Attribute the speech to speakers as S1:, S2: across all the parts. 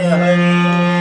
S1: Yeah.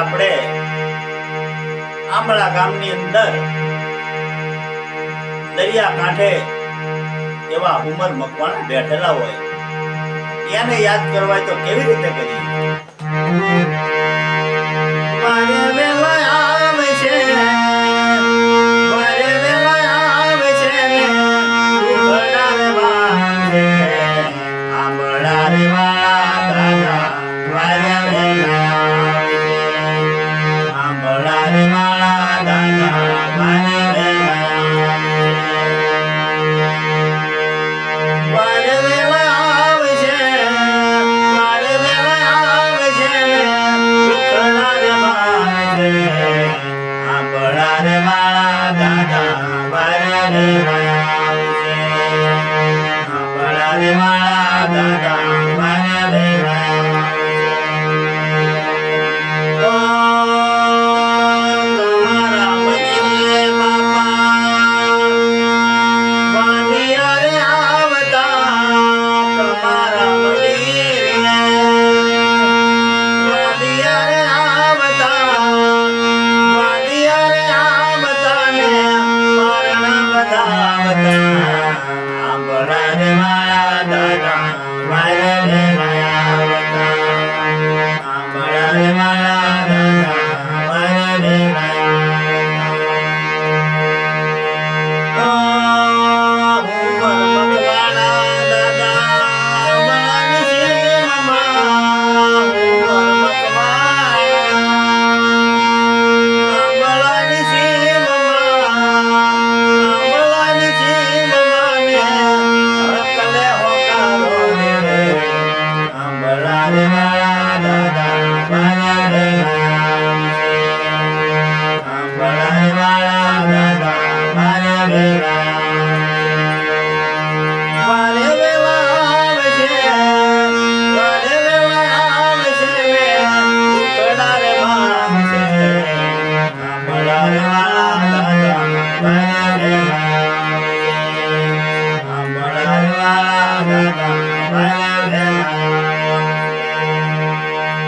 S1: આપણે આંબળા ગામની અંદર દરિયા કાંઠે એવા ઉમર મકવાણા બેઠેલા હોય. એને યાદ કરવા તો કેવી રીતે કરીએ? Thank you. Mata ಅಂಬುರಾರಿ Mata